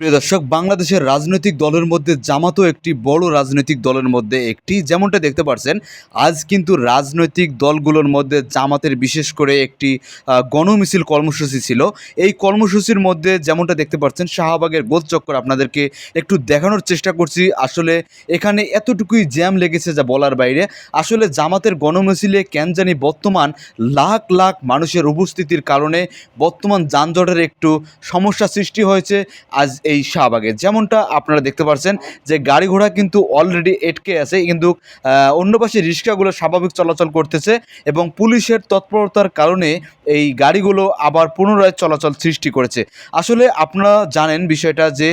প্রিয় দর্শক, বাংলাদেশের রাজনৈতিক দলের মধ্যে জামাতও একটি বড় রাজনৈতিক দলের মধ্যে একটি। যেমনটা দেখতে পাচ্ছেন আজ কিন্তু রাজনৈতিক দলগুলোর মধ্যে জামাতের বিশেষ করে একটি গণমিছিল কর্মসূচি ছিল। এই কর্মসূচির মধ্যে যেমনটা দেখতে পাচ্ছেন শাহবাগের গোল চক্কর আপনাদেরকে একটু দেখানোর চেষ্টা করছি। আসলে এখানে এতটুকুই জ্যাম লেগেছে যা বলার বাইরে। আসলে জামাতের গণমিছিলে কেন জানি বর্তমান লাখ লাখ মানুষের উপস্থিতির কারণে বর্তমান যানজটের একটু সমস্যা সৃষ্টি হয়েছে। আজ এই শাহবাগে। যেমনটা আপনারা দেখতে পাচ্ছেন যে গাড়ি ঘোড়া কিন্তু অলরেডি এটকে আছে কিন্তু অন্য পাশে রিক্সাগুলো স্বাভাবিক চলাচল করতেছে এবং পুলিশের তৎপরতার কারণে এই গাড়িগুলো আবার পুনরায় চলাচল সৃষ্টি করেছে। আসলে আপনারা জানেন বিষয়টা যে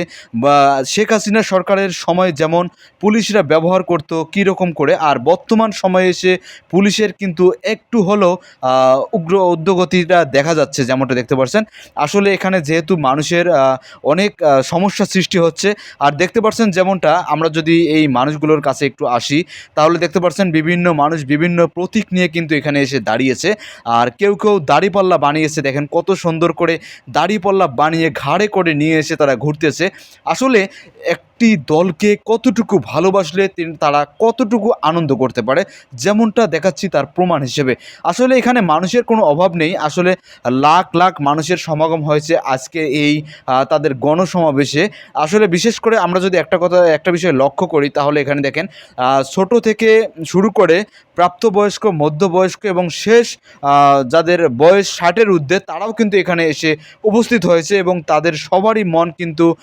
শেখ হাসিনা সরকারের সময় যেমন পুলিশরা ব্যবহার করত কী রকম করে আর বর্তমান সময়ে এসে পুলিশের কিন্তু একটু আহ, উগ্র উদ্যোগতিটা দেখা যাচ্ছে যেমনটা দেখতে পাচ্ছেন আসলে এখানে যেহেতু মানুষের অনেক সমস্যা সৃষ্টি হচ্ছে। আর দেখতে পাচ্ছেন যেমনটা, আমরা যদি এই মানুষগুলোর কাছে একটু আসি, তাহলে দেখতে পাচ্ছেন বিভিন্ন মানুষ বিভিন্ন প্রতীক নিয়ে কিন্তু এখানে এসে দাঁড়িয়েছে। আর কেউ কেউ দাড়িপাল্লা বানিয়েছে, দেখেন কত সুন্দর করে দাড়িপাল্লা বানিয়ে ঘাড়ে করে নিয়ে এসে তারা ঘুরতেছে। আসলে একটি দলকে কতটুকু ভালোবাসলে তারা কতটুকু আনন্দ করতে পারে, যেমনটা দেখাচ্ছি তার প্রমাণ হিসেবে। আসলে এখানে মানুষের কোনো অভাব নেই। আসলে লাখ লাখ মানুষের সমাগম হয়েছে আজকে এই তাদের গণসমাবেশে। আসলে বিশেষ করে আমরা যদি একটা কথা, একটা বিষয় লক্ষ্য করি, তাহলে এখানে দেখেন ছোট থেকে শুরু করে প্রাপ্তবয়স্ক, মধ্যবয়স্ক এবং শেষ যাদের বয়স ষাটের ঊর্ধ্বে তারাও কিন্তু এখানে এসে উপস্থিত হয়েছে এবং তাদের সবারই মন কিন্তু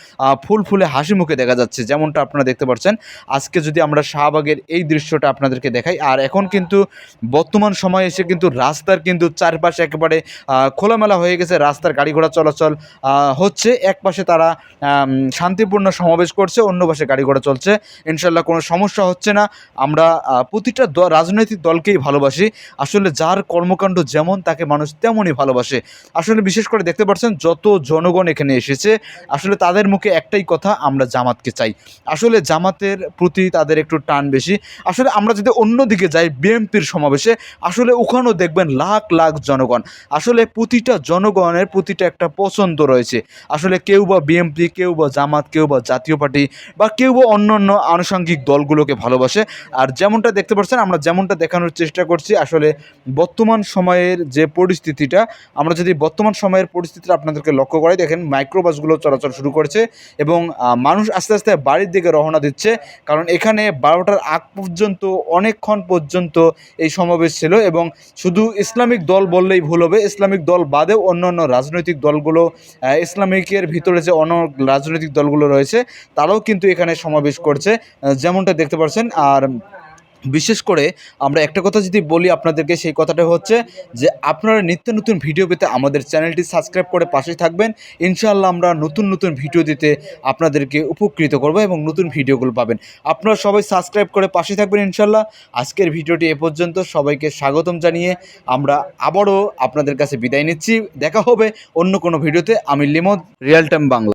ফুল ফুলে হাসি মুখে দেখা যাচ্ছে। যেমনটা আপনারা দেখতে পাচ্ছেন, আজকে যদি আমরা শাহবাগের এই দৃশ্যটা আপনাদেরকে দেখাই, আর এখন কিন্তু বর্তমান সময়ে এসে কিন্তু রাস্তার কিন্তু চারপাশে একেবারে খোলামেলা হয়ে গেছে, রাস্তার গাড়ি ঘোড়া চলাচল হচ্ছে। এক পাশে তারা শান্তিপূর্ণ সমাবেশ করছে, অন্য পাশে গাড়ি ঘোড়া চলছে। ইনশাল্লাহ কোনো সমস্যা হচ্ছে না। আমরা প্রতিটা দ- রাজনৈতিক দলকেই ভালোবাসি। আসলে যার কর্মকাণ্ড যেমন তাকে মানুষ তেমনই ভালোবাসে। আসলে বিশেষ করে দেখতে পাচ্ছেন যত জনগণ এখানে এসেছে, আসলে তাদের মুখে একটাই কথা, আমরা জামাতকে চাই। আসলে জামাতের প্রতি তাদের একটু টান বেশি। আসলে আমরা যদি অন্যদিকে যাই বিএমপির সমাবেশে, আসলে ওখানেও দেখবেন লাখ লাখ জনগণ। আসলে প্রতিটা জনগণের প্রতিটা একটা পছন্দ রয়েছে। আসলে কেউ বা বিএমপি কেউ বা জামাত, কেউ বা জাতীয় পার্টি বা কেউ বা অন্য অন্য আনুষঙ্গিক দলগুলোকে ভালোবাসে। আর যেমনটা দেখতে পাচ্ছেন, আমরা যেমনটা দেখানোর চেষ্টা করছি। আসলে বর্তমান সময়ের যে পরিস্থিতিটা, আমরা যদি বর্তমান সময়ের পরিস্থিতিটা আপনাদেরকে লক্ষ্য করাই, দেখেন মাইক্রোবাসগুলো চলাচল শুরু করেছে এবং মানুষ আস্তে আস্তে বাড়ির দিকে রওনা দিচ্ছে। কারণ এখানে বারোটার আগ পর্যন্ত, অনেকক্ষণ পর্যন্ত এই সমাবেশ ছিল এবং শুধু ইসলামিক দল বললেই ভুল হবে, ইসলামিক দল বাদেও অন্য অন্য রাজনৈতিক দলগুলো ইসলামিকের ভিতরে যে অন্য রাজনৈতিক দলগুলো রয়েছে, তারাও কিন্তু এখানে সমাবেশ করছে। যেমনটা দেখতে পাচ্ছেন, আর বিশেষ করে আমরা একটা কথা যদি বলি আপনাদেরকে, সেই কথাটা হচ্ছে যে আপনারা নিত্য নতুন ভিডিও পেতে আমাদের চ্যানেলটি সাবস্ক্রাইব করে পাশেই থাকবেন। ইনশাআল্লাহ আমরা নতুন নতুন ভিডিও দিতে আপনাদেরকে উপকৃত করব এবং নতুন ভিডিওগুলো পাবেন। আপনারা সবাই সাবস্ক্রাইব করে পাশে থাকবেন ইনশাআল্লাহ। আজকের ভিডিওটি এ পর্যন্ত। সবাইকে স্বাগতম জানিয়ে আমরা আবারও আপনাদের কাছে বিদায় নিচ্ছি। দেখা হবে অন্য কোনো ভিডিওতে আমি লিমদ রিয়েল টাইম বাংলা